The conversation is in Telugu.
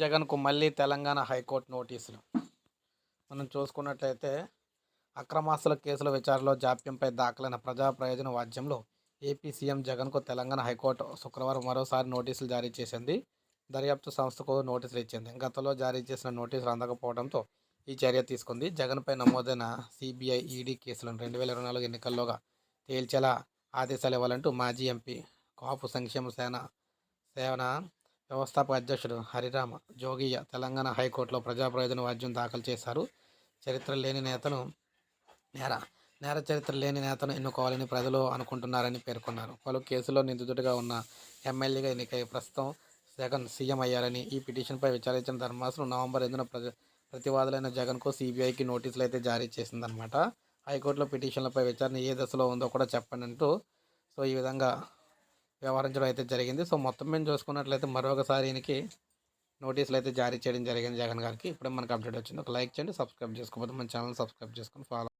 జగన్కు మళ్ళీ తెలంగాణ హైకోర్టు నోటీసులు. మనం చూసుకున్నట్లయితే అక్రమాస్తుల కేసుల విచారణలో జాప్యంపై దాఖలైన ప్రజా ప్రయోజన వాద్యంలో ఏపీ సీఎం జగన్కు తెలంగాణ హైకోర్టు శుక్రవారం మరోసారి నోటీసులు జారీ చేసింది. దర్యాప్తు సంస్థకు నోటీసులు ఇచ్చింది. గతంలో జారీ చేసిన నోటీసులు అందకపోవడంతో ఈ చర్య తీసుకుంది. జగన్పై నమోదైన సిబిఐ ఈడీ కేసులను రెండు వేల ఇరవై నాలుగు ఎన్నికల్లోగా తేల్చేలా ఆదేశాలు ఇవ్వాలంటూ మాజీ ఎంపీ కాపు సంక్షేమ సేన సేవన వ్యవస్థాపక అధ్యక్షుడు హరిరామ జోగియ్య తెలంగాణ హైకోర్టులో ప్రజాప్రయోజన వాద్యం దాఖలు చేశారు. చరిత్ర లేని నేతను నేర నేర చరిత్ర లేని నేతను ఎన్నుకోవాలని ప్రజలు అనుకుంటున్నారని పేర్కొన్నారు. పలు కేసుల్లో నిందితుడిగా ఉన్న ఎమ్మెల్యేగా ఎన్నికై ప్రస్తుతం జగన్ సీఎం అయ్యారని ఈ పిటిషన్పై విచారించిన ధర్మాసనం నవంబర్ ఎనిమిదిన ప్రజ ప్రతివాదులైన జగన్కు సిబిఐకి నోటీసులు అయితే జారీ చేసిందనమాట హైకోర్టులో పిటిషన్లపై విచారణ ఏ దశలో ఉందో కూడా చెప్పండి అంటూ సో ఈ విధంగా వ్యవహరించడం అయితే జరిగింది. సో మొత్తం మేము చూసుకున్నట్లయితే మరొకసారి ఈయనకి నోటీసులు అయితే జారీ చేయడం జరిగింది జగన్ గారికి. ఇప్పుడే మనకు అప్డేట్ వచ్చింది. ఒక లైక్ చేయండి సబ్స్క్రైబ్ చేసుకోకపోతే మన ఛానల్ సబ్స్క్రైబ్ చేసుకొని ఫాలో